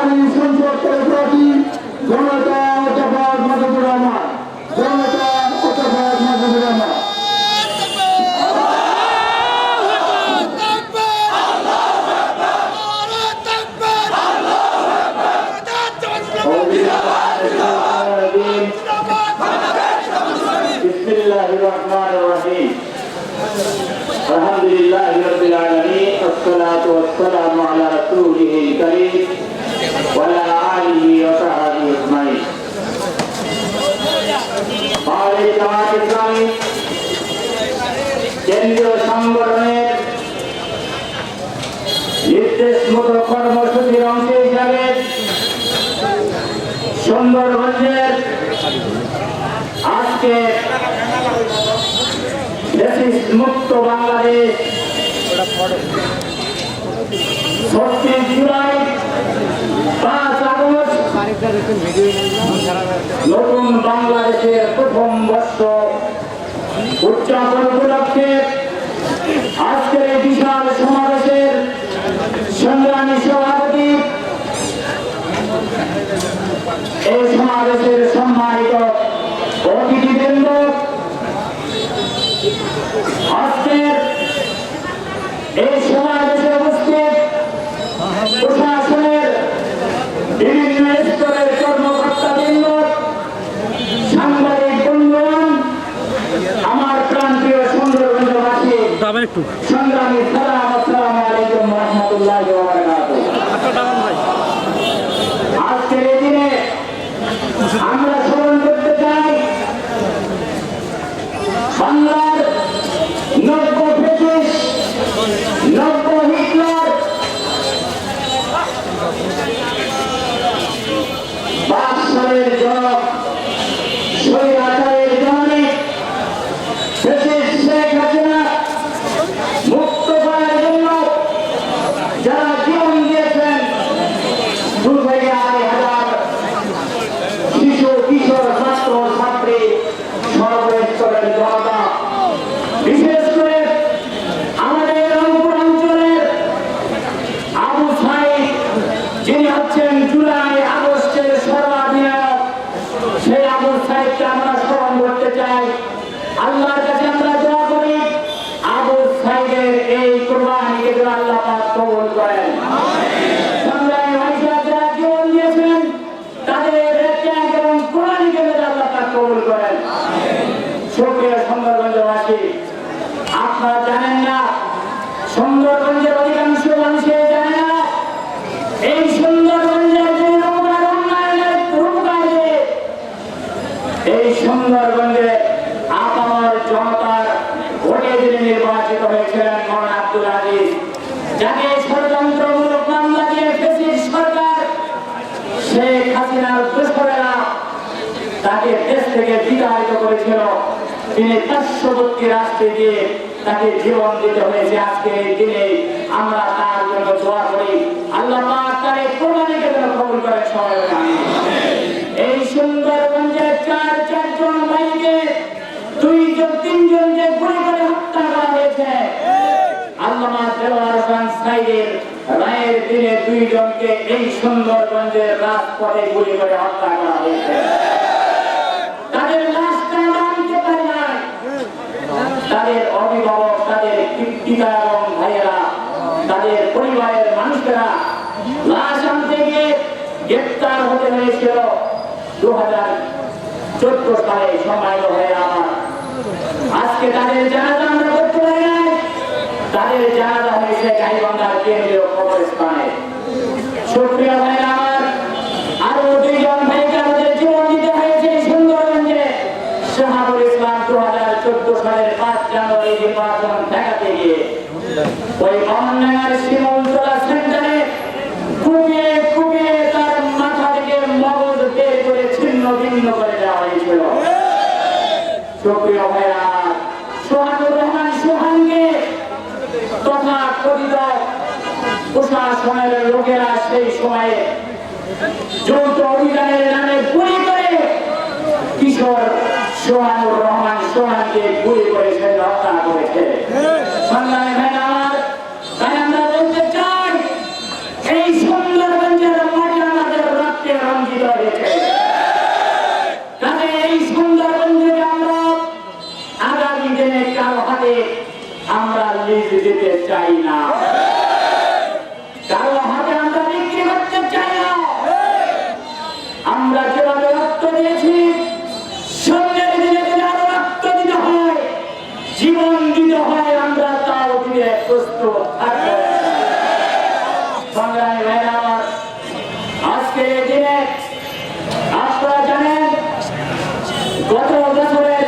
নারী সংসদ প্রার্থী জনতা অধ্যাপক মাহবুবুর রহমান জনতা অধ্যাপক মাহবুবুর রহমান بسم الله الرحمن الرحيم الحمد لله رب العالمين والصلاة والسلام على رسوله الكريم وعلى آله وصحبه أجمعين আমাদের জামাত ইসলামী কেন্দ্রীয় সংগঠনের নির্দেশ মতো কর্মসূচির অংশ হিসাবে সুন্দরগঞ্জের আজকে ফ্যাসিস্ট মুক্ত বাংলাদেশ ছত্রিশ জুলাই পাঁচ আগস্ট নতুন বাংলাদেশের প্রথম বর্ষ উদযাপন উপলক্ষে আজকের এই বিশাল সমাবেশের সংগ্রামী সভাপতি এই সমাবেশের সম্মানিত অতিথিবৃন্দ আজকের এই সমাবেশে উপস্থিত প্রশাসনের বিভিন্ন স্তরের কর্মকর্তাবৃন্দ সাংবাদিক বন্ধুগণ আমার সুন্দরবন্ধবাসী দাবেন একটু। সংগ্রামী সালাম আসসালামু আলাইকুম রহমতুল্লাহ আজকের এই দিনে আমরা স্মরণ করতে চাই বাংলার নব্য ব্রিটিশ নব্য হিটলার বাকশালের জনক স্বৈরাচারের জনক ব্রিটিশ শেখ হাসিনা মুক্ত করার জন্য যারা জীবন দিয়েছেন দু থেকে আড়াই হাজার শিশু কিশোর ছাত্র ছাত্রী সর্বস্তরের জনতা বিশেষ করে আমাদের রংপুর অঞ্চলের আবু সাইদ যিনি হচ্ছেন জুলাই আগস্টের সর্বাধিনায়ক সেই আবু সাইদকে আমরা স্মরণ করতে চাই আল্লাহর কাছে আমরা দোয়া করি আবু সাইদের এই কোরবানিকে যেন আল্লাহ পাক কবুল করেন সংগ্রামী ভাইরা যারা জীবন দিয়েছেন তাদের ত্যাগ এবং কোরআনকে যেন আল্লাহ পাক কবুল করেন সুপ্রিয় সুন্দরগঞ্জবাসী আপনারা জানেন না সুন্দরগঞ্জের অধিকাংশ মানুষের জানে না। এই সুন্দরগঞ্জের যে নৌকার উন্নয়নের রূপকারে এই সুন্দরগঞ্জে আপামর জনতার ভোটে যিনি নির্বাচিত হয়েছিলেন মহান আব্দুল আজিজ, যাকে ষড়যন্ত্রমূলক মামলা দিয়ে ফেসির সরকার শেখ হাসিনার দুষ্করেরা তাকে দেশ থেকে বিতাড়িত করেছিল। তিনি পার্শ্ববর্তী রাষ্ট্রে দিয়ে তাকে জীবন দিতে হয়েছে। আজকে এই দিনে আমরা তার জন্য দোয়া করি। আল্লাহ তার এই কোরবানিকে যেন কবুল করে সবাই। এই সুন্দরগঞ্জের চার চারজন ভাইকে দুইজন, তিনজন যে গুলি করে হত্যা করা হয়েছে আল্লামা দেওয়ার খান রায়ের দিনে দুইজনকে এই সুন্দরগঞ্জের রাজপথে গুলি করে হত্যা করা হয়েছে তাদের লাশটা আমরা আনতে পারি নাই তাদের অভিভাবক, তাদের পিতা এবং ভাইয়েরা, তাদের পরিবারের মানুষেরা লাশ আনতে গিয়ে গ্রেপ্তার হতে হয়েছিল। দু হাজার চোদ্দ সালে সম্মানিত হয়ে আমার। আজকে তাদের জানাজা আমরা করতে পারি নাই। তাদের জানাজা হয়েছে গাইবান্ধার কেন্দ্রীয় কবরস্থানে। সুপ্রিয় ভাই আমার আরও দুইজন ভাইকে আমাদের জীবন দিতে হয়েছে এই সুন্দরগঞ্জে শাহাবুল ইসলাম দু হাজার চোদ্দ সালের পাঁচ জানুয়ারি নির্বাচন ঠেকাতে গিয়ে ওই সেন্টারে তার মাথা থেকে মগজ বের করে ছিন্ন ভিন্ন করে দেওয়া হয়েছিল। সুপ্রিয় ভাইরা সোহানুর রহমান সোহানকে তথা কথিত প্রশাসনের লোকেরা সেই সময়ে যৌথ অভিযানের নামে গুলি করে কিশোর সোহানুর রহমান সোহানকে গুলি করে সে হত্যা করেছে সংগ্রামী ভাই আমার তাই আমরা বলতে চাই এই সুন্দরগঞ্জের মাটি আমরা গত বছরের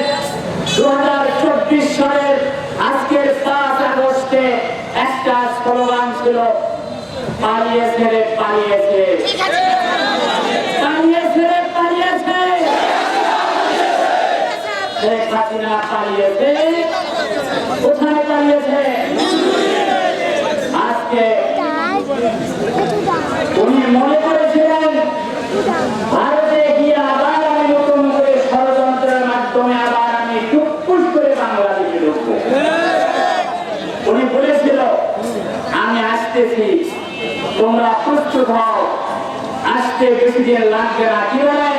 দু হাজার চব্বিশ সালের আজকের পাঁচ আগস্টে একটা স্লোগান ছিল পালিয়েছে রে পালিয়েছে। পালিয়েছে রে পালিয়েছে। শেখ হাসিনা পালিয়েছে। কোথায় পালিয়েছে? আজকে উনি মনে করেছিলেন ভারতে গিয়ে আবার আমি নতুন করে ষড়যন্ত্রের মাধ্যমে আবার আমি টুকপুস করে বাংলাদেশে ঢুকবো। উনি বলেছিল আমি আসতেছি তোমরা প্রস্তুত হও। আসতে বেশি দিন লাগবে না কি বলেন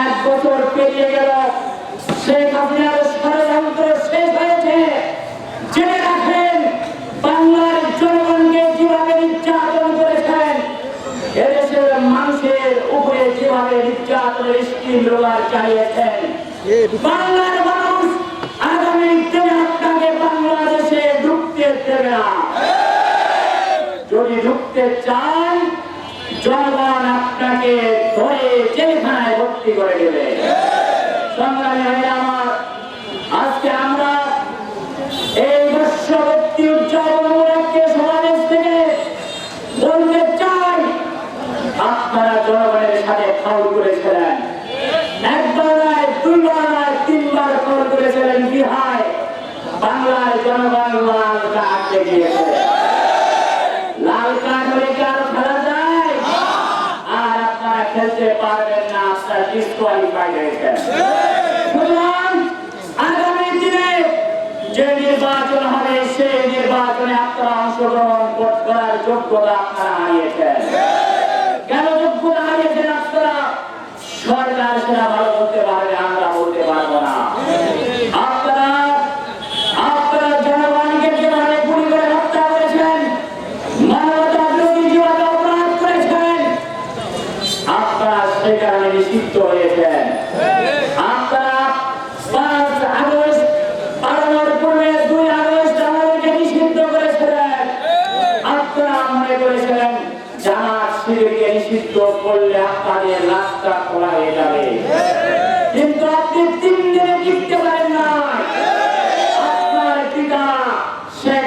এক বছর পেরিয়ে গেল। শেখ হাসিনার ষড়যন্ত্র শেষ হয়েছে। জেনে রাখেন বাংলার জনগণকে যেভাবে নির্যাতন করেছেন, এদেশের মানুষের উপরে যেভাবে নির্যাতনের স্কিম রোলার চালিয়েছেন, বাংলার মানুষ আগামী দিনে আপনাকে বাংলাদেশে ঢুকতে দেবে না যদি ঢুকতে চান আপনাকে ধরে জেলখানায় ভর্তি করে দেবে। সংগ্রামী ভাইরা আমার, আজকে আমরা এই বর্ষবর্তী উদযাপন উপলক্ষে সমাবেশ থেকে বলতে চাই, আপনারা জনগণের সাথে ফাউল করেছিলেন। তিনবার করেছিলেন বাংলার জনগণ লাল দেখিয়েছে লাল কার্ড হলে কি আরও খেলা যায় আর খেলতে পারবেন না, আপনার ডিসকোয়ালিফাইড হয়েছেন আগামী যে নির্বাচন হবে, সেই নির্বাচনে আপনারা অংশগ্রহণ কর- করার যোগ্যতা আপনারা হারিয়েছেন কেন যোগ্যতা হারিয়েছেন আপনারা? সরকার সেটা ভালো বলতে পারবে আমরা বলতে পারব না আপনারা আপনারা জনগণকে যেভাবে গুলি করে হত্যা করেছেন মানবতা বিরোধী যেভাবে অপরাধ করেছেন আপনারা সে কারণে নিষিদ্ধ হয়েছেন আপনারা পাঁচ আগস্ট পালানোর পূর্বে দুই আগস্ট আমাদেরকে নিষিদ্ধ করেছিলেন আপনারা মনে করেছিলেন জামাত শিবিরকে নিষিদ্ধ করলে আপনাদের রাস্তা খোলা হয়ে যাবে কিন্তু আপনি তিন দিনে টিকতে পারেন না আপনার পিতা শেখ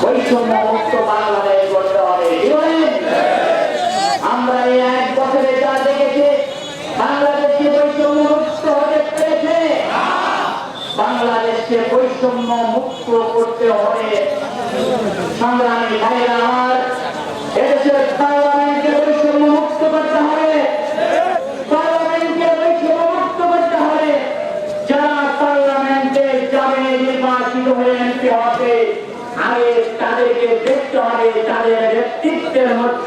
বৈষম্য মুক্ত বাংলাদেশ করতে বাংলাদেশকে মুক্ত বাংলাদেশকে করতে হবে সংগ্রামী ভাইরা আমার এদেশের পার্লামেন্টকে বৈষম্য মুক্ত করতে হবে পার্লামেন্টকে বৈষম্য মুক্ত করতে হবে যারা পার্লামেন্টে যাবে নির্বাচিত হয়ে এমপি হবে আগে তাদেরকে দেখতে হবে তাদের নেতৃত্বের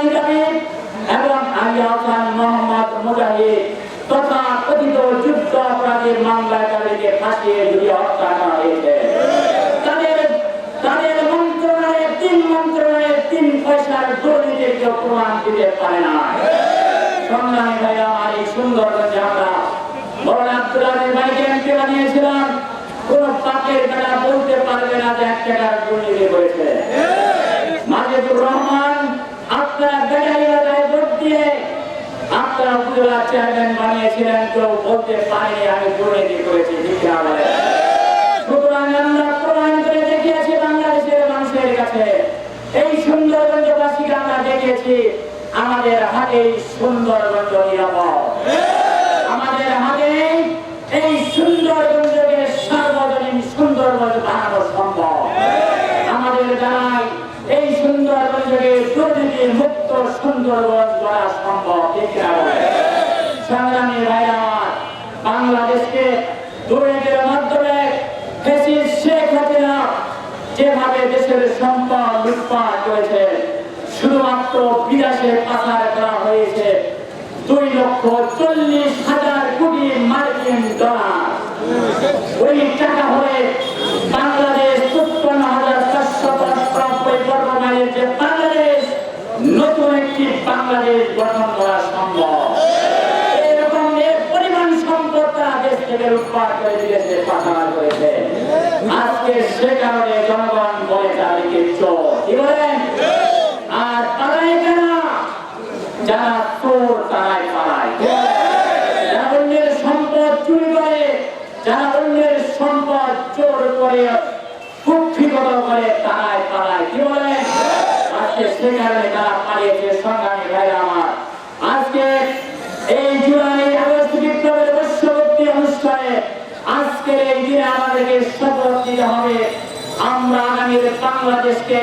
নিজামী এবং আলী হাসান মোহাম্মদ মুজাহিদ তথা কথিত যুদ্ধ অপরাধীর মামলায় তাদেরকে ফাঁসিয়ে ঝুলিয়ে হত্যা করা হয়েছে। তাদের তাদের মন্ত্রণালয়ে তিন মন্ত্রণালয়ে তিন পয়সার দুর্নীতির কেউ প্রমাণ দিতে পারে না। সংগ্রামী ভাই আমার এই সুন্দরগঞ্জে আমরা বড় আব্দুল আলীর ভাইকে এমপি বানিয়েছিলাম। কোন পাপের বেলা বলতে পারবে না যে এক টাকার দুর্নীতি করেছে। মাজেদুর রহমান আপনার আপনার চেয়ারম্যান বানিয়েছিলেন, কেউ বলতে পারেনি আমি করেছি সুতরাং আমরা প্রমাণ করে দেখিয়েছি বাংলাদেশের মানুষের কাছে। এই সুন্দরগঞ্জবাসীকে আমরা দেখিয়েছি, আমাদের হাতেই সুন্দরগঞ্জ নিরাপদ। আমাদের হাতে সুন্দরবন করা সম্ভব, ঠিক সংগ্রামী ভাইরা বাংলাদেশকে দুর্নীতির মাধ্যমে শেখ হাসিনা যেভাবে দেশের সম্পদ লুটপাট করেছে, শুধুমাত্র বিদেশে পাচার করা হয়েছে দুই লক্ষ চল্লিশ হাজার কোটি মার্কিন ডলার ওই টাকা হলে বাংলাদেশ চুপ্পান্ন হাজার চারশো পঁচানব্বই বর্গ মাইলের যে বাংলাদেশ নতুন একটি বাংলাদেশ গঠন করা সম্ভব এরকম এর পরিমাণ সম্পদ তারা দেশ থেকে উৎপাদ করে দিয়েছে পাচার করেছে আজকে সে কারণে জনগণ বলে তাদেরকে চোর। কি বলেন? আর পালায় কেন? যারা চোর তারাই পালায়। তারাই আজকে সে আজকে এই জুলাই আগস্ট বিপ্লবের বর্ষবর্তী অনুষ্ঠানে আজকের এই দিনে আমাদেরকে শপথ নিতে হবে। আমরা আগামীর বাংলাদেশকে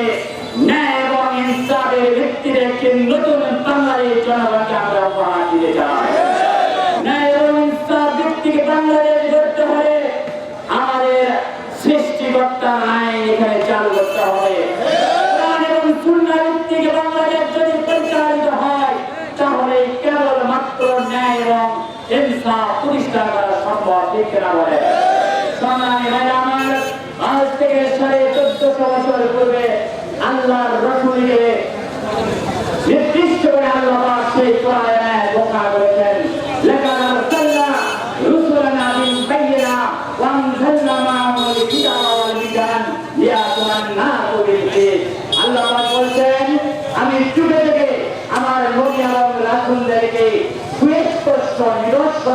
ন্যায় এবং ইনসাফের ভিত্তিতে একটি নতুন বাংলাদেশ জনগণকে আমরা উপহার দিতে চাই। ন্যায় এবং ইনসাফ ভিত্তিক বাংলাদেশ গড়তে হলে আমাদের সৃষ্টিকর্তা আইন এখানে চালু করতে হবে। প্রতিষ্ঠা করা সম্ভব, ঠিক না বলে সংগ্রামী ভাই আমার। আজ থেকে সাড়ে চোদ্দশো বছর পূর্বে আল্লাহর রসুলকে নির্দিষ্ট করে আল্লাহ পাক সেই কোরআনে ঘোষণা করেছেন লাকাদ আরসালনা রুসুলানা মিন বায়িনা ওয়া আনজালনা মাআহুমুল কিতাবা ওয়াল মিজান লিয়াকুনা নাসু বিল কিস আল্লাহ পাক বলছেন আমি যুগে যুগে আমার নবী এবং রাসূলদেরকে সুস্পষ্ট নিদর্শন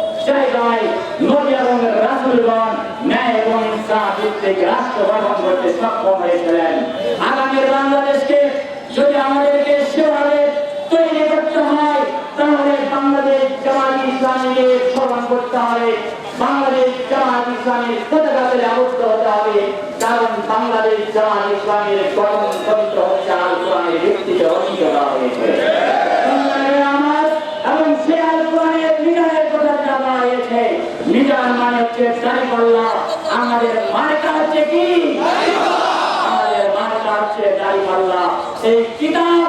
জায়গায় নবী এবং রাসুলগণ ন্যায় এবং ইনসাফ ভিত্তিক রাষ্ট্র গঠন করতে সক্ষম হয়েছিলেন। আগামীর বাংলাদেশকে যদি আমাদেরকে সেভাবে তৈরি করতে হয়, তাহলে বাংলাদেশ জামাত ইসলামীকে স্মরণ করতে হবে। বাংলাদেশ জামাত ইসলামীর পতাকাতে আবদ্ধ হতে হবে। কারণ বাংলাদেশ জামাত ইসলামীর গঠনতন্ত্র হচ্ছে আল কোরআনের ভিত্তিতে অঙ্গীকার হয়েছে। হচ্ছে দাঁড়িপাল্লা আমাদের মার্কা হচ্ছে কি? আমাদের মার্কা হচ্ছে দাঁড়িপাল্লা এই কিতাব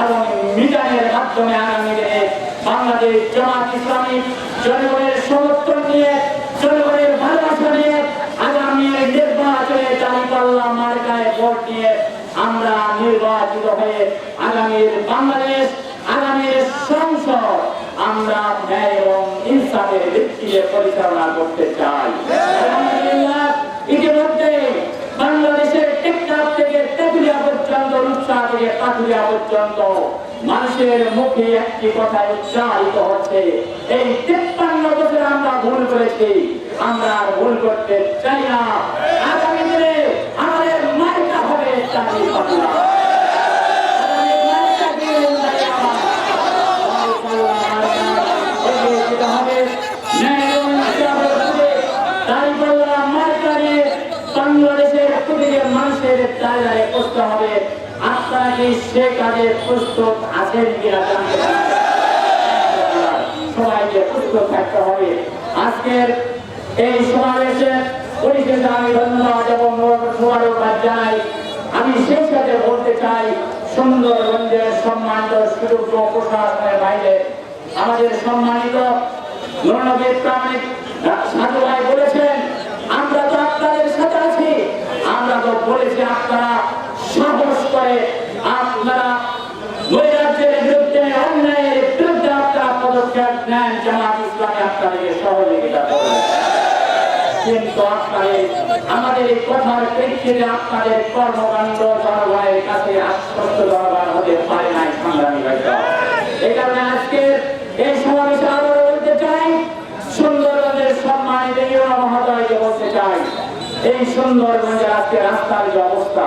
এবং মিজানের মাধ্যমে আগামী দিনে বাংলাদেশ জামাত ইসলামী জনগণের সমর্থন নিয়ে, জনগণের ভালোবাসা নিয়ে আগামী নির্বাচনে দাঁড়িপাল্লা মার্কায় ভোট দিয়ে আমরা নির্বাচিত হয়ে আগামীর বাংলাদেশ আগামীর সংসদ আমরা ন্যায় এবং ইনসাফের ভিত্তিতে পরিচালনা করতে চাই। ইতিমধ্যে বাংলাদেশের টেকনাফ থেকে তেঁতুলিয়া পর্যন্ত, রূপসা থেকে পাথুরিয়া পর্যন্ত মানুষের মুখে একটি কথা উচ্চারিত হচ্ছে, এই তেপ্পান্ন বছর আমরা ভুল করেছি, আমরা ভুল করতে চাই না। করতে হবে। আপনারা সে কাজে প্রস্তুত আছেন কিনা জানতে সবাইকে প্রস্তুত থাকতে হবে। আজকের এই সমাবেশে আমি ধন্যবাদ এবং মোবারকবাদ জানাই। আমি সেই সাথে বলতে চাই, সুন্দরগঞ্জের সম্মানিত সুযোগ্য প্রশাসনের বাইরে আমাদের সম্মানিত মনোনবীর প্রাণিক সাধু ভাই বলেছেন, আমরা তো আপনাদের সাথে আছি। আমরা তো বলেছি আপনারা করে আপনারা নৈরাজ্যের বিরুদ্ধে অন্যায়ের বিরুদ্ধে আপনারা পদক্ষেপ নেন, জামাত ইসলামী আপনাদেরকে সহযোগিতা করবে। আমাদের এই কথার প্রেক্ষিতে আপনাদের কর্মকাণ্ড জনগণের কাছে আশ্বস্ত জনগণ হতে পারে নাই, সংগ্রামী এই কারণে আজকে এই সমাবেশে আবারও বলতে চাই সুন্দর মহোদয়কে বলতে চাই, এই সুন্দরগঞ্জের আজকে রাস্তার যে অবস্থা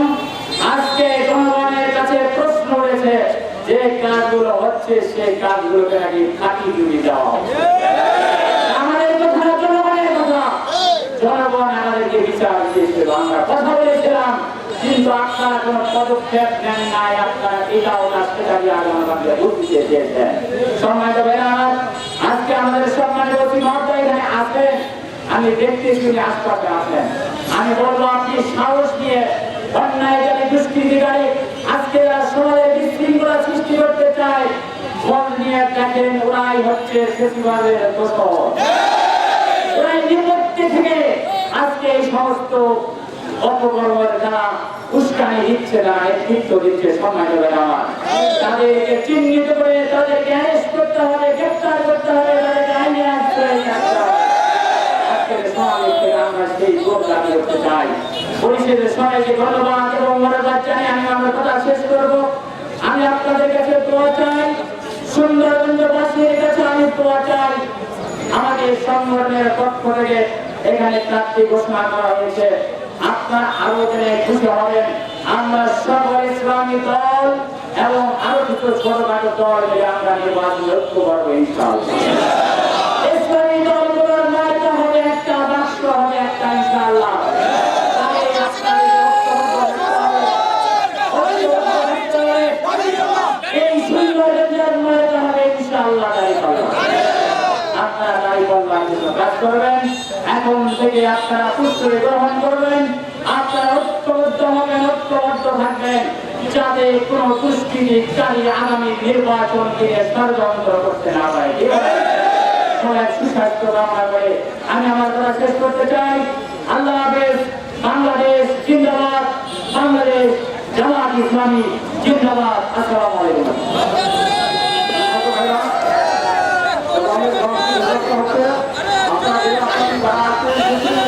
যে কাজগুলো হচ্ছে সেই কাজগুলোকে নাকি ফাঁকি জুড়ি দেওয়া। আমাদের কথা জনগণের কথা। জনগণ আমাদেরকে বিচার দিয়েছিল, আমরা কথা বলেছিলাম, কিন্তু আপনারা কোন পদক্ষেপ নেন নাই, আপনারা এটাও বুঝতে চেয়েছেন সম্মানিত আজকে আমাদের সম্মানিত অতি মহোদয় এখানে আছেন আমি দেখতে শুনে আশপাশে আছেন আমি বলব, আপনি সাহস নিয়ে অন্যায় জানি দুষ্কৃতিকারী নিয়ে দেখেন ওরাই হচ্ছে ফেসিবাদের দোষর ওরা নিপত্তি থেকে আজকে এই সমস্ত অপকর্মের দ্বারা উস্কানি দিচ্ছে না নেতৃত্ব দিচ্ছে সময় দেবে আমার। তাদেরকে চিহ্নিত করে তাদেরকে অ্যারেস্ট করতে হবে, গ্রেপ্তার করতে হবে, তাদেরকে আইনে আসতে হবে। আমি আমি আপনাদের কাছে দোয়া চাই আমাদের সংগঠনের পক্ষ থেকে এখানে আপনার আরও আমরা সকল ইসলামী দল এবং আরও দল আমরা নির্বাচন দলগুলোর মার্কা হবে একটা বাক্স হবে একটা ইনশাআল্লাহ তাহলে আপনাদের ঐক্যবদ্ধ থাকতে হবে। এই সুন্দরগঞ্জের মার্কা হবে ইনশাআল্লাহ দাঁড়িপাল্লা। আপনারা দাঁড়িপাল্লার জন্য কাজ করবেন। এখন থেকে আপনারা পুস্তকে গ্রহণ করবেন। আপনারা ঐক্যবদ্ধ হবেন ঐক্যবদ্ধ থাকবেন যাতে কোনো দুষ্কৃতিকারী আগামী নির্বাচন দিয়ে ষড়যন্ত্র করতে না পারে। আমি আমার কথা শেষ করতে চাই। আল্লাহ হাফেজ, বাংলাদেশ জিন্দাবাদ। বাংলাদেশ জামাত ইসলামী জিন্দাবাদ। আসসালামু บาปเลย